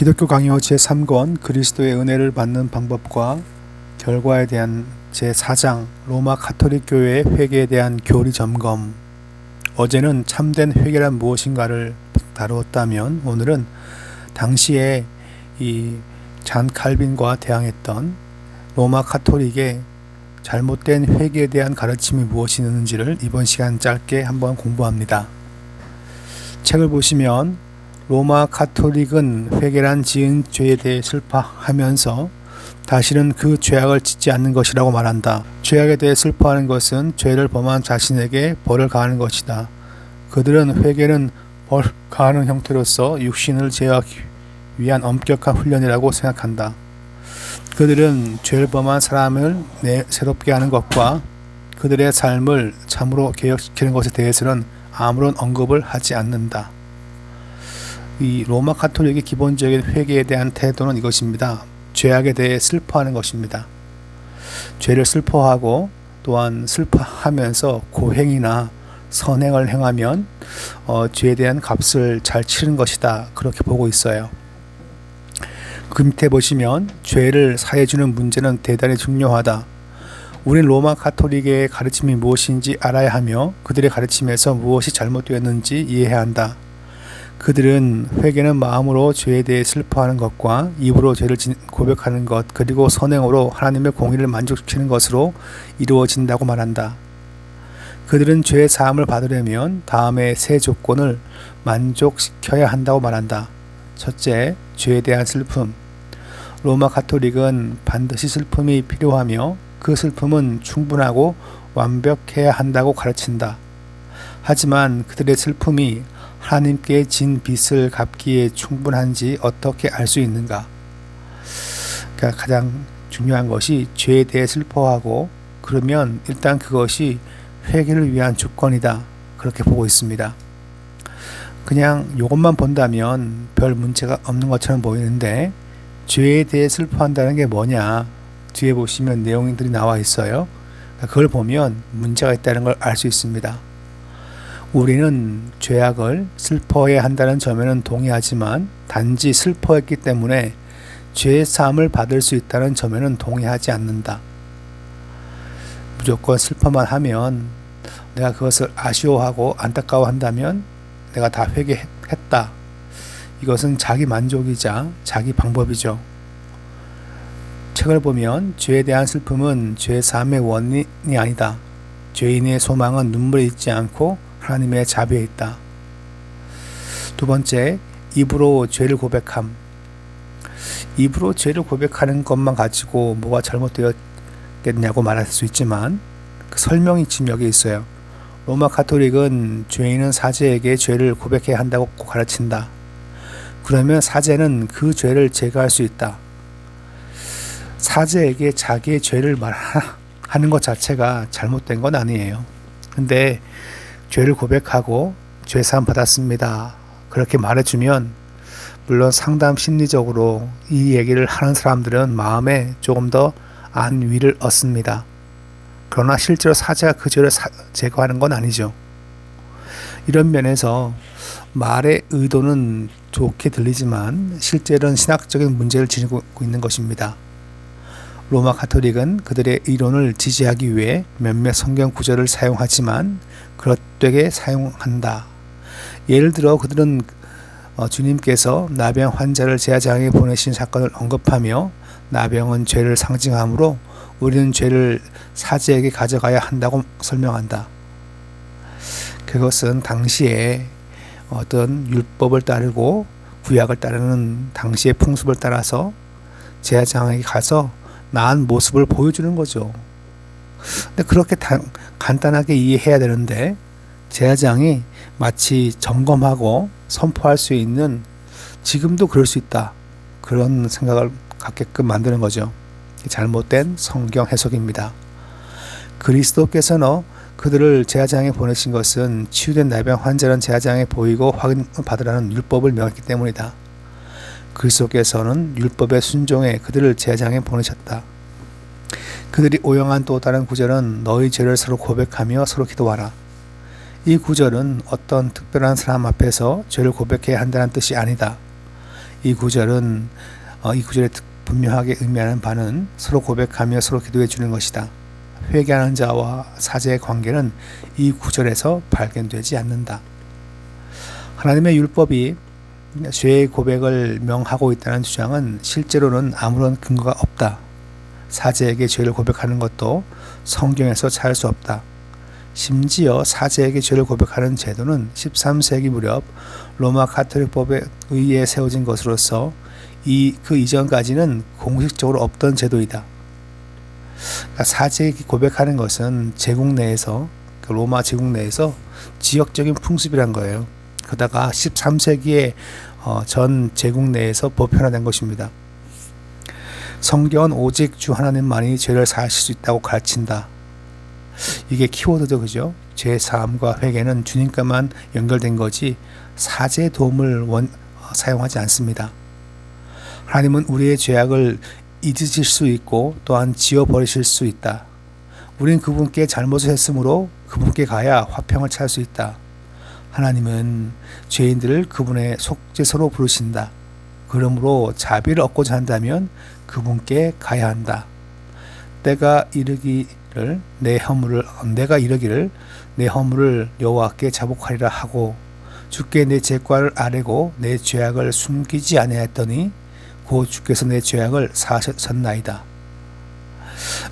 기독교 강요 제3권 그리스도의 은혜를 받는 방법과 결과에 대한 제4장 로마 가톨릭 교회의 회개에 대한 교리 점검 어제는 참된 회개란 무엇인가를 다루었다면 오늘은 당시에 이 잔 칼빈과 대항했던 로마 가톨릭의 잘못된 회개에 대한 가르침이 무엇이 있는지를 이번 시간 짧게 한번 공부합니다. 책을 보시면 로마 카톨릭은 회개란 지은 죄에 대해 슬퍼하면서 다시는 그 죄악을 짓지 않는 것이라고 말한다. 죄악에 대해 슬퍼하는 것은 죄를 범한 자신에게 벌을 가하는 것이다. 그들은 회개는 벌 가하는 형태로서 육신을 제어하기 위한 엄격한 훈련이라고 생각한다. 그들은 죄를 범한 사람을 내, 새롭게 하는 것과 그들의 삶을 참으로 개혁시키는 것에 대해서는 아무런 언급을 하지 않는다. 이 로마 카톨릭의 기본적인 회개에 대한 태도는 이것입니다. 죄악에 대해 슬퍼하는 것입니다. 죄를 슬퍼하고 또한 슬퍼하면서 고행이나 선행을 행하면 어, 죄에 대한 값을 잘 치는 것이다. 그렇게 보고 있어요. 그 밑에 보시면 죄를 사해주는 문제는 대단히 중요하다. 우린 로마 카톨릭의 가르침이 무엇인지 알아야 하며 그들의 가르침에서 무엇이 잘못되었는지 이해해야 한다. 그들은 회개는 마음으로 죄에 대해 슬퍼하는 것과 입으로 죄를 고백하는 것 그리고 선행으로 하나님의 공의를 만족시키는 것으로 이루어진다고 말한다. 그들은 죄의 사함을 받으려면 다음에 세 조건을 만족시켜야 한다고 말한다. 첫째, 죄에 대한 슬픔. 로마 가톨릭은 반드시 슬픔이 필요하며 그 슬픔은 충분하고 완벽해야 한다고 가르친다. 하지만 그들의 슬픔이 하나님께 진 빚을 갚기에 충분한지 어떻게 알 수 있는가? 그러니까 가장 중요한 것이 죄에 대해 슬퍼하고 그러면 일단 그것이 회개를 위한 조건이다. 그렇게 보고 있습니다. 그냥 이것만 본다면 별 문제가 없는 것처럼 보이는데 죄에 대해 슬퍼한다는 게 뭐냐? 뒤에 보시면 내용들이 나와 있어요. 그걸 보면 문제가 있다는 걸 알 수 있습니다. 우리는 죄악을 슬퍼해야 한다는 점에는 동의하지만 단지 슬퍼했기 때문에 죄의 사함을 받을 수 있다는 점에는 동의하지 않는다. 무조건 슬퍼만 하면 내가 그것을 아쉬워하고 안타까워한다면 내가 다 회개했다. 이것은 자기 만족이자 자기 방법이죠. 책을 보면 죄에 대한 슬픔은 죄 사함의 원인이 아니다. 죄인의 소망은 눈물에 있지 않고 하나님의 자비에 있다. 두 번째, 입으로 죄를 고백함. 입으로 죄를 고백하는 것만 가지고 뭐가 잘못되었겠냐고 말할 수 있지만 그 설명이 지금 여기 있어요. 로마 카톨릭은 죄인은 사제에게 죄를 고백해야 한다고 가르친다. 그러면 사제는 그 죄를 제거할 수 있다. 사제에게 자기의 죄를 말하는 것 자체가 잘못된 건 아니에요. 근데 죄를 고백하고 죄 사함 받았습니다. 그렇게 말해주면 물론 상담 심리적으로 이 얘기를 하는 사람들은 마음에 조금 더 안위를 얻습니다. 그러나 실제로 사제가 그 죄를 사, 제거하는 건 아니죠. 이런 면에서 말의 의도는 좋게 들리지만 실제로는 신학적인 문제를 지니고 있는 것입니다. 로마 가톨릭은 그들의 이론을 지지하기 위해 몇몇 성경 구절을 사용하지만 그릇되게 사용한다. 예를 들어 그들은 어, 주님께서 나병 환자를 제사장에 보내신 사건을 언급하며 나병은 죄를 상징하므로 우리는 죄를 사제에게 가져가야 한다고 설명한다. 그것은 당시에 어떤 율법을 따르고 구약을 따르는 당시의 풍습을 따라서 제사장에게 가서 나은 모습을 보여주는 거죠. 근데 그렇게 다, 간단하게 이해해야 되는데 제사장이 마치 점검하고 선포할 수 있는 지금도 그럴 수 있다. 그런 생각을 갖게끔 만드는 거죠. 잘못된 성경 해석입니다. 그리스도께서는 그들을 제사장에 보내신 것은 치유된 나병 환자는 제사장에 보이고 확인받으라는 율법을 명했기 때문이다. 그리스도께서는 율법에 순종해 그들을 제장에 보내셨다. 그들이 오용한 또 다른 구절은 너희 죄를 서로 고백하며 서로 기도하라. 이 구절은 어떤 특별한 사람 앞에서 죄를 고백해야 한다는 뜻이 아니다. 이 구절은 어, 이 구절에 분명하게 의미하는 바는 서로 고백하며 서로 기도해 주는 것이다. 회개하는 자와 사제의 관계는 이 구절에서 발견되지 않는다. 하나님의 율법이 죄의 고백을 명하고 있다는 주장은 실제로는 아무런 근거가 없다. 사제에게 죄를 고백하는 것도 성경에서 찾을 수 없다. 심지어 사제에게 죄를 고백하는 제도는 13세기 무렵 로마 카톨릭법에 의해 세워진 것으로서 이 그 이전까지는 공식적으로 없던 제도이다. 그러니까 사제에게 고백하는 것은 제국 내에서 그 로마 제국 내에서 지역적인 풍습이란 거예요. 그러다가 13세기에 어, 전 제국 내에서 보편화된 것입니다. 성경은 오직 주 하나님만이 죄를 사하실 수 있다고 가르친다. 이게 키워드죠, 그죠? 죄 사함과 회개는 주님과만 연결된 거지 사제의 도움을 원, 어, 사용하지 않습니다. 하나님은 우리의 죄악을 잊으실 수 있고 또한 지워버리실 수 있다. 우린 그분께 잘못을 했으므로 그분께 가야 화평을 찾을 수 있다. 하나님은 죄인들을 그분의 속죄서로 부르신다. 그러므로 자비를 얻고자 한다면 그분께 가야 한다. 때가 이르기를 내 허물을 내가 이르기를 내 허물을 여호와께 자복하리라 하고 주께 내 죄과를 아뢰고 내 죄악을 숨기지 아니하였더니 곧 주께서 내 죄악을 사하셨나이다.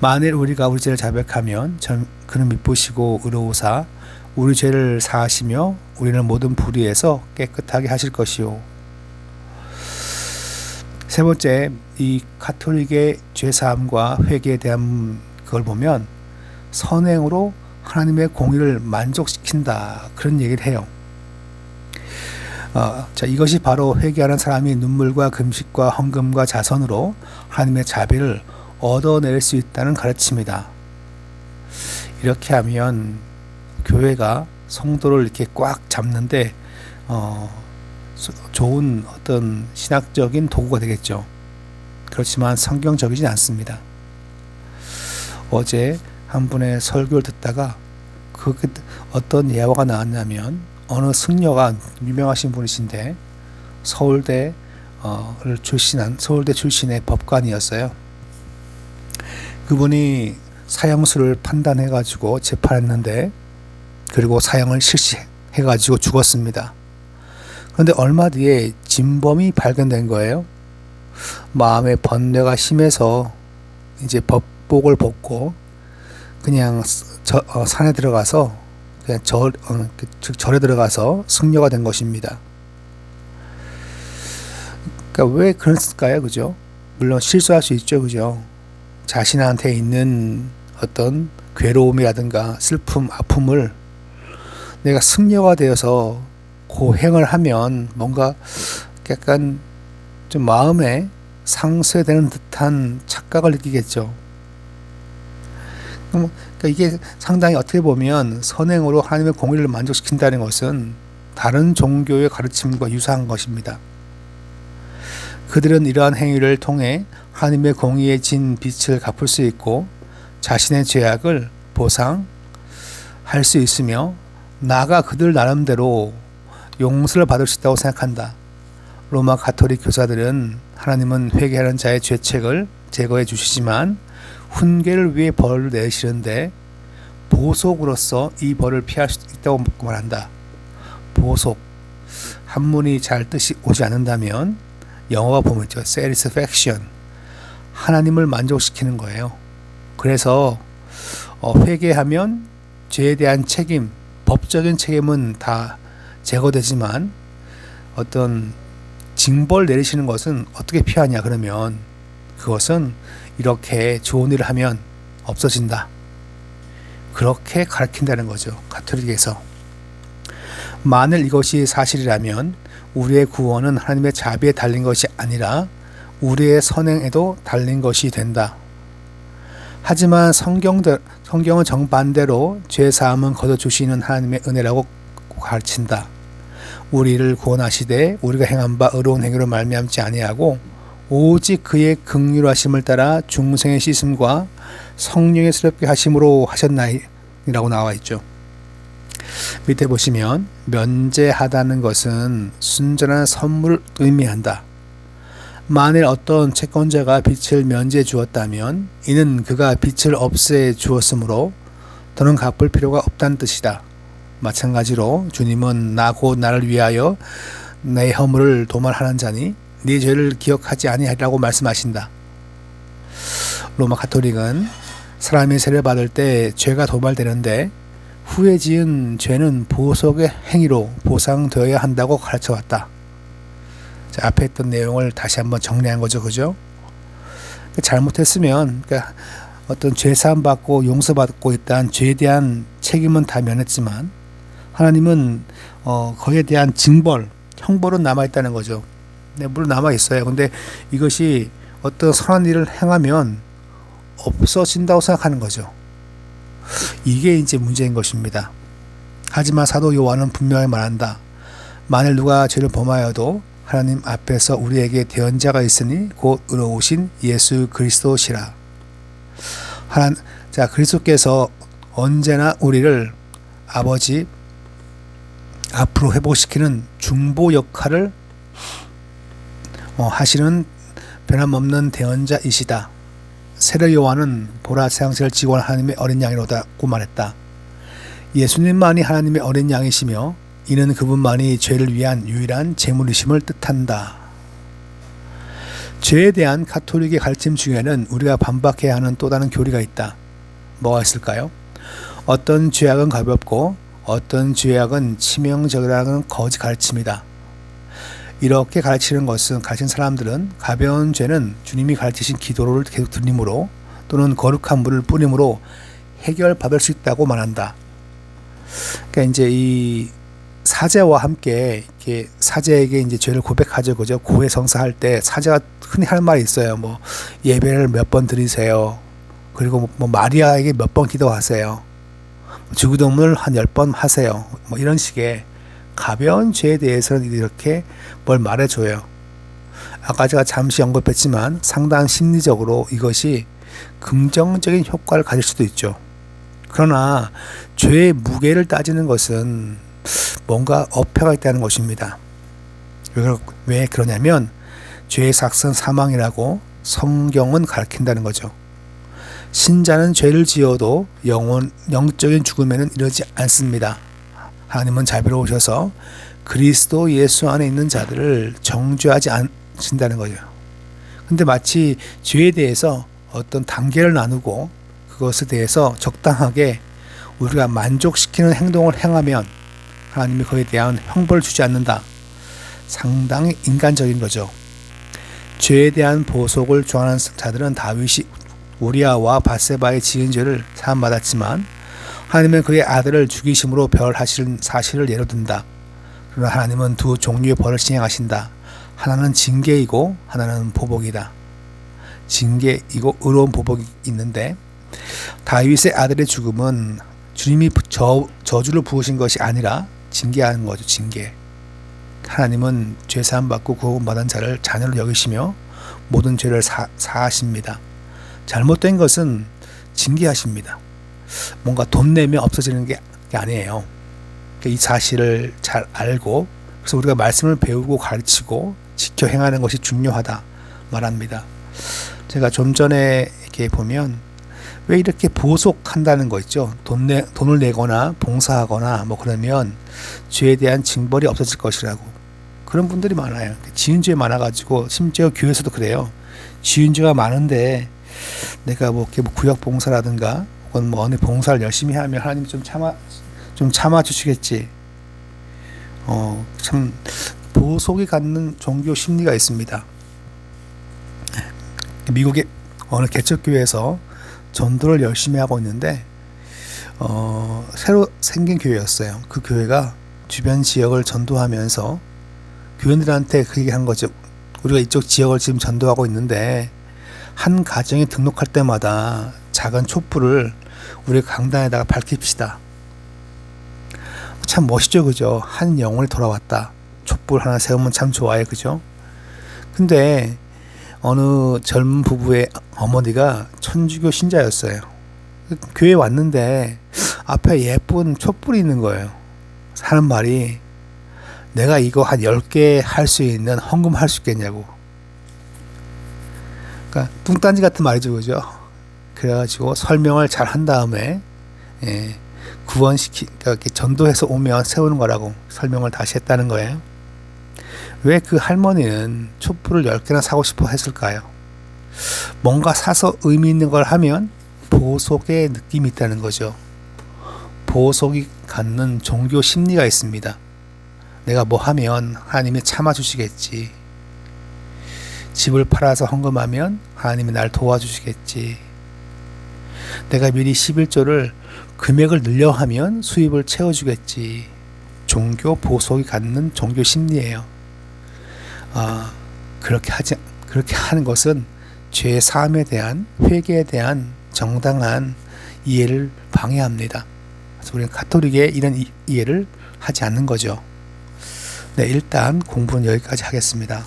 만일 우리가 우리 죄를 자백하면 그는 미쁘시고 의로우사 우리 죄를 사하시며 우리는 모든 불의에서 깨끗하게 하실 것이요. 세 번째, 이 카톨릭의 죄사함과 회개에 대한 그걸 보면 선행으로 하나님의 공의를 만족시킨다 그런 얘기를 해요. 어, 자 이것이 바로 회개하는 사람이 눈물과 금식과 헌금과 자선으로 하나님의 자비를 얻어낼 수 있다는 가르침이다. 이렇게 하면 교회가 성도를 이렇게 꽉 잡는데 어, 좋은 어떤 신학적인 도구가 되겠죠. 그렇지만 성경적이진 않습니다. 어제 한 분의 설교를 듣다가 그 어떤 예화가 나왔냐면 어느 승려가 유명하신 분이신데 서울대 를 출신한 서울대 출신의 법관이었어요. 그분이 사형수를 판단해 가지고 재판했는데 그리고 사형을 실시해 가지고 죽었습니다. 그런데 얼마 뒤에 진범이 발견된 거예요. 마음의 번뇌가 심해서 이제 법복을 벗고 그냥 저, 어, 산에 들어가서 그냥 절, 어, 그, 즉 절에 들어가서 승려가 된 것입니다. 그러니까 왜 그랬을까요, 그죠? 물론 실수할 수 있죠, 그죠? 자신한테 있는 어떤 괴로움이라든가 슬픔, 아픔을 내가 승려가 되어서 고행을 하면 뭔가 약간 좀 마음에 상쇄되는 듯한 착각을 느끼겠죠. 그러니까 이게 상당히 어떻게 보면 선행으로 하나님의 공의를 만족시킨다는 것은 다른 종교의 가르침과 유사한 것입니다. 그들은 이러한 행위를 통해 하나님의 공의에 진 빛을 갚을 수 있고 자신의 죄악을 보상할 수 있으며 나가 그들 나름대로 용서를 받을 수 있다고 생각한다. 로마 가톨릭 교사들은 하나님은 회개하는 자의 죄책을 제거해 주시지만 훈계를 위해 벌을 내시는데 보속으로서 이 벌을 피할 수 있다고 말한다. 보속. 한문이 잘 뜻이 오지 않는다면 영어가 보면 있죠. satisfaction. 하나님을 만족시키는 거예요. 그래서 어, 회개하면 죄에 대한 책임, 법적인 책임은 다 제거되지만 어떤 징벌 내리시는 것은 어떻게 피하냐 그러면 그것은 이렇게 좋은 일을 하면 없어진다. 그렇게 가르친다는 거죠. 가톨릭에서. 만일 이것이 사실이라면 우리의 구원은 하나님의 자비에 달린 것이 아니라 우리의 선행에도 달린 것이 된다. 하지만 성경들, 성경은 정반대로 죄 사함은 거둬 주시는 하나님의 은혜라고 가르친다. 우리를 구원하시되 우리가 행한 바 의로운 행위로 말미암지 아니하고 오직 그의 극률하심을 따라 중생의 씻음과 성령의 스럽게 하심으로 하셨나이라고 나와 있죠. 밑에 보시면 면제하다는 것은 순전한 선물을 의미한다. 만일 어떤 채권자가 빚을 면제해 주었다면 이는 그가 빚을 없애 주었으므로 더는 갚을 필요가 없다는 뜻이다. 마찬가지로 주님은 나곧 나를 위하여 내 허물을 도말하는 자니 네 죄를 기억하지 아니하리라고 말씀하신다. 로마 가톨릭은 사람이 세례 받을 때 죄가 도말되는데 후에 지은 죄는 보석의 행위로 보상되어야 한다고 가르쳐 왔다. 자, 앞에 했던 내용을 다시 한번 정리한 거죠. 그죠? 잘못했으면 그러니까 어떤 죄 사함 받고 용서 받고 있다는 죄에 대한 책임은 다 면했지만 하나님은 어, 거기에 대한 징벌, 형벌은 남아 있다는 거죠. 네, 물론 남아 있어요. 근데 이것이 어떤 선한 일을 행하면 없어진다고 생각하는 거죠. 이게 이제 문제인 것입니다. 하지만 사도 요한은 분명히 말한다. 만일 누가 죄를 범하여도 하나님 앞에서 우리에게 대언자가 있으니 곧 의로우신 예수 그리스도시라. 하나, 자 그리스도께서 언제나 우리를 아버지 앞으로 회복시키는 중보 역할을 어, 하시는 변함없는 대언자이시다. 세례 요한은 보라 세상을 지고 하나님의 어린 양이로다고 말했다. 예수님만이 하나님의 어린 양이시며 이는 그분만이 죄를 위한 유일한 제물이심을 뜻한다. 죄에 대한 가톨릭의 가르침 중에는 우리가 반박해야 하는 또 다른 교리가 있다. 뭐가 있을까요? 어떤 죄악은 가볍고 어떤 죄악은 치명적이라는 거짓 가르침이다. 이렇게 가르치는 것은 가르친 사람들은 가벼운 죄는 주님이 가르치신 기도를 계속 들림으로 또는 거룩한 물을 뿌림으로 해결받을 수 있다고 말한다. 그러니까 이제 이 사제와 함께 이렇게 사제에게 이제 죄를 고백하죠, 그죠? 고해 성사할 때 사제가 흔히 할 말이 있어요. 뭐 예배를 몇 번 드리세요. 그리고 뭐 마리아에게 몇 번 기도하세요. 주구동물 한열 번 하세요. 뭐 이런 식의 가벼운 죄에 대해서는 이렇게 뭘 말해줘요. 아까 제가 잠시 언급했지만 상당 심리적으로 이것이 긍정적인 효과를 가질 수도 있죠. 그러나 죄의 무게를 따지는 것은 뭔가 어폐가 있다는 것입니다. 왜 그러냐면 죄의 삭선 사망이라고 성경은 가르친다는 거죠. 신자는 죄를 지어도 영혼 영적인 죽음에는 이르지 않습니다. 하나님은 자비로우셔서 그리스도 예수 안에 있는 자들을 정죄하지 않으신다는 거죠. 근데 마치 죄에 대해서 어떤 단계를 나누고 그것에 대해서 적당하게 우리가 만족시키는 행동을 행하면 하나님이 그에 대한 형벌을 주지 않는다. 상당히 인간적인 거죠. 죄에 대한 보속을 좋아하는 자들은 다윗이 우리아와 바세바의 지은 죄를 사함받았지만 하나님은 그의 아들을 죽이심으로 별하신 사실을 예로 든다. 그러나 하나님은 두 종류의 벌을 시행하신다. 하나는 징계이고 하나는 보복이다. 징계이고 의로운 보복이 있는데 다윗의 아들의 죽음은 주님이 저, 저주를 부으신 것이 아니라 징계하는 거죠. 징계. 하나님은 죄 사함 받고 구원 받은 자를 자녀로 여기시며 모든 죄를 사, 사하십니다. 잘못된 것은 징계하십니다. 뭔가 돈 내면 없어지는 게 아니에요. 그러니까 이 사실을 잘 알고 그래서 우리가 말씀을 배우고 가르치고 지켜 행하는 것이 중요하다 말합니다. 제가 좀 전에 이렇게 보면 왜 이렇게 보속한다는 거 있죠. 돈 내, 돈을 내거나 봉사하거나 뭐 그러면 죄에 대한 징벌이 없어질 것이라고. 그런 분들이 많아요. 지은 죄 많아가지고 심지어 교회에서도 그래요. 지은 죄가 많은데 내가 뭐 이렇게 뭐 구역 봉사라든가 혹은 뭐 어느 봉사를 열심히 하면 하나님 좀 참아 좀 참아 주시겠지. 어, 참 보속이 갖는 종교 심리가 있습니다. 미국의 어느 개척교회에서 전도를 열심히 하고 있는데 어, 새로 생긴 교회였어요. 그 교회가 주변 지역을 전도하면서 교인들한테 그 얘기 한 거죠. 우리가 이쪽 지역을 지금 전도하고 있는데 한 가정이 등록할 때마다 작은 촛불을 우리 강단에다가 밝힙시다. 참 멋있죠, 그죠? 한 영혼이 돌아왔다. 촛불 하나 세우면 참 좋아요, 그죠? 근데 어느 젊은 부부의 어머니가 천주교 신자였어요. 교회 왔는데 앞에 예쁜 촛불이 있는 거예요. 하는 말이 내가 이거 한 10개 할 수 있는 헌금 할 수 있겠냐고. 그러니까 뚱딴지 같은 말이죠, 그죠? 그래가지고 설명을 잘 한 다음에 예, 구원시키 그러니까 전도해서 오면 세우는 거라고 설명을 다시 했다는 거예요. 왜 그 할머니는 촛불을 10개나 사고 싶어 했을까요? 뭔가 사서 의미 있는 걸 하면 보석의 느낌이 있다는 거죠. 보석이 갖는 종교 심리가 있습니다. 내가 뭐 하면 하나님이 참아주시겠지. 집을 팔아서 헌금하면 하나님이 날 도와주시겠지. 내가 미리 11조를 금액을 늘려 하면 수입을 채워주겠지. 종교 보석이 갖는 종교 심리예요. 아, 그렇게 하지, 그렇게 하는 것은 죄 사함에 대한 회개에 대한 정당한 이해를 방해합니다. 그래서 우리는 가톨릭의 이런 이- 이해를 하지 않는 거죠. 네, 일단 공부는 여기까지 하겠습니다.